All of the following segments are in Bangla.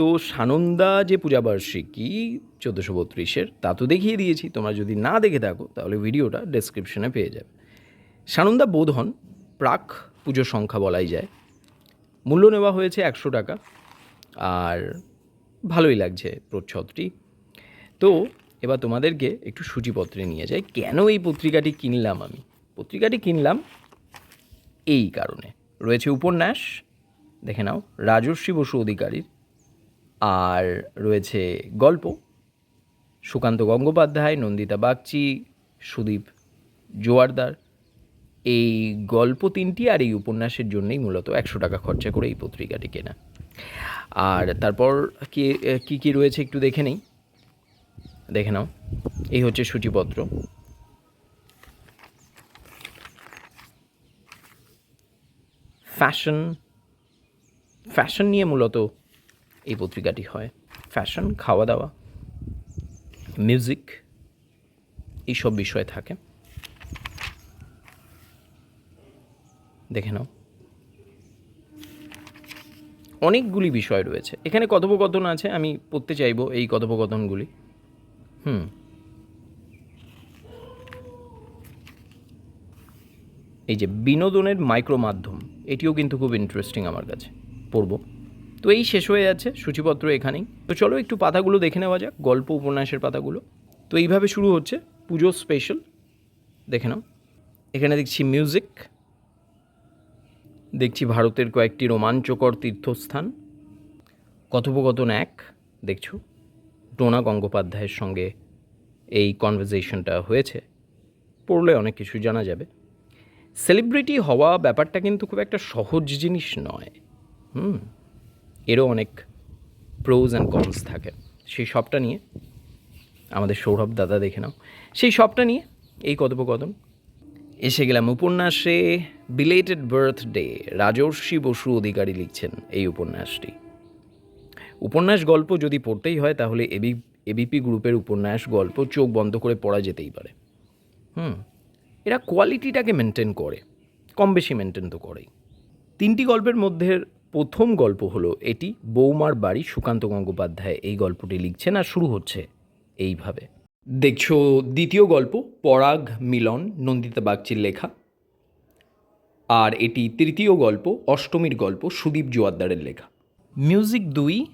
তো সানন্দা যে পূজাবার্ষিকী চোদ্দোশো বত্রিশের, তা তো দেখিয়ে দিয়েছি। তোমরা যদি না দেখে থাকো, তাহলে ভিডিওটা ডেসক্রিপশনে পেয়ে যাবে। সানন্দা বোধ হন প্রাক পুজো সংখ্যা বলাই যায়। মূল্য নেওয়া হয়েছে একশো টাকা, আর ভালোই লাগছে প্রচ্ছদটি। তো এবার তোমাদেরকে একটু সূচিপত্রে নিয়ে যাই, কেন এই পত্রিকাটি কিনলাম আমি? পত্রিকাটি কিনলাম এই কারণে। রয়েছে উপন্যাস, দেখে নাও, রাজর্ষি বসু অধিকারীর আর রয়েছে গল্প, সুকান্ত গঙ্গোপাধ্যায়, নন্দিতা বাগচি, সুদীপ জোয়ারদার। এই গল্প তিনটি আর এই উপন্যাসের জন্যই মূলত একশো টাকা খরচা করে এই পত্রিকাটি কেনা। আর তারপর কি, কী কী রয়েছে একটু দেখে নেই? দেখে নাও। এই হচ্ছে সূচিপত্র। ফ্যাশন ফ্যাশন নিয়ে মূলত এই পত্রিকাটি হয়। ফ্যাশন খাওয়া দাওয়া মিউজিক এইসব বিষয় থাকে। দেখে নাও। অনেকগুলি বিষয় রয়েছে। এখানে কথোপকথন আছে, আমি পড়তে চাইব এই কথোপকথনগুলি। হুম। এই যে বিনোদনের মাইক্রো মাধ্যম এটিও কিন্তু খুব ইন্টারেস্টিং আমার কাছে। পড়ব। তো এই শেষ হয়ে যাচ্ছে সূচিপত্র এখানেই। তো চলো একটু পাতাগুলো দেখে নেওয়া যাক, গল্প, উপন্যাসের পাতাগুলো। তো এইভাবে শুরু হচ্ছে পুজো স্পেশাল দেখে নাও। এখানে দেখছি মিউজিক দেখছি ভারতের কয়েকটি রোমাঞ্চকর তীর্থস্থান। কথোপকথন এক, দেখছ? ডোনা গঙ্গোপাধ্যায়ের সঙ্গে এই কনভারজেশনটা হয়েছে। পড়লে অনেক কিছু জানা যাবে। সেলিব্রিটি হওয়া ব্যাপারটা কিন্তু খুব একটা সহজ জিনিস নয়। হুম। এরও অনেক প্রোজ অ্যান্ড কনস থাকে। সেই সবটা নিয়ে আমাদের সৌরভ দাদা দেখে নাও। সেই সবটা নিয়ে এই কথোপকথন। এসে গেলাম উপন্যাসে বিলেটেড বার্থডে রাজর্ষি বসু অধিকারী লিখছেন এই উপন্যাসটি। উপন্যাস গল্প যদি পড়তেই হয় তাহলে এবি, এবিপি গ্রুপের উপন্যাস গল্প চোখ বন্ধ করে পড়া যেতেই পারে। হুম, এরা কোয়ালিটিটাকে মেনটেন করে কম বেশি মেনটেন তো করেই। তিনটি গল্পের মধ্যে প্রথম গল্প হলো এটি বৌমার বাড়ি সুকান্ত গঙ্গোপাধ্যায় এই গল্পটি লিখছেন আর শুরু হচ্ছে এইভাবে। দেখছ দ্বিতীয় গল্প, পরাগ মিলন, নন্দিতা বাগচির লেখা। আর এটি তৃতীয় গল্প, অষ্টমীর গল্প, সুদীপ জোয়ারদারের লেখা। মিউজিক দুই,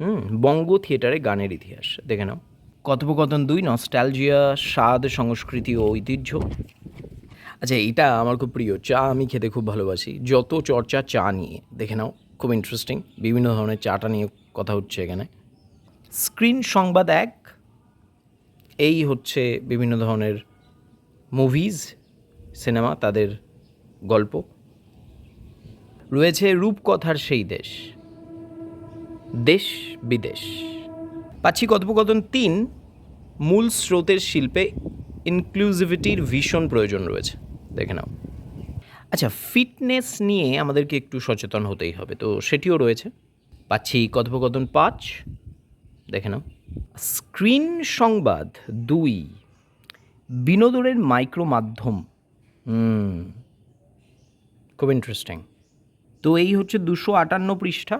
হুম, বঙ্গ থিয়েটারে গানের ইতিহাস। দেখে নাও। কথোপকথন দুই, নস্টালজিয়া, স্বাদ, সংস্কৃতি ও ঐতিহ্য। আচ্ছা এটা আমার খুব প্রিয়। চা আমি খেতে খুব ভালোবাসি। যত চর্চা চা নিয়ে, দেখে নাও, খুব ইন্টারেস্টিং বিভিন্ন ধরনের চাটা নিয়ে কথা হচ্ছে এখানে। স্ক্রিন সংবাদ এক। এই হচ্ছে বিভিন্ন ধরনের মুভিজ সিনেমা তাদের গল্প। রয়েছে রূপকথার সেই দেশ। দেশ বিদেশ। পাচ্ছি কথোপকথন তিন। মূল স্রোতের শিল্পে ইনক্লুসিভিটির ভীষণ প্রয়োজন রয়েছে। দেখে নাও। আচ্ছা ফিটনেস নিয়ে আমাদেরকে একটু সচেতন হতেই হবে। তো সেটিও রয়েছে। পাচ্ছি কথোপকথন পাঁচ। দেখে নাও। স্ক্রিন সংবাদ দুই। বিনোদনের মাইক্রো মাধ্যম খুব ইন্টারেস্টিং তো এই হচ্ছে দুশো আটান্ন পৃষ্ঠা।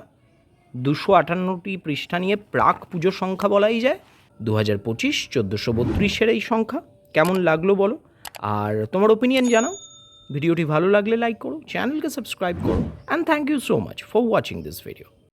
দুশো আটান্নটি পৃষ্ঠা নিয়ে প্রাক পুজো সংখ্যা বলাই যায়। দু হাজার পঁচিশ, চোদ্দোশো বত্রিশের এই সংখ্যা। কেমন লাগল বলো? আর তোমার ওপিনিয়ন জানাও। ভিডিওটি ভালো লাগলে লাইক করো চ্যানেলকে সাবস্ক্রাইব করো। And thank you so much for watching this video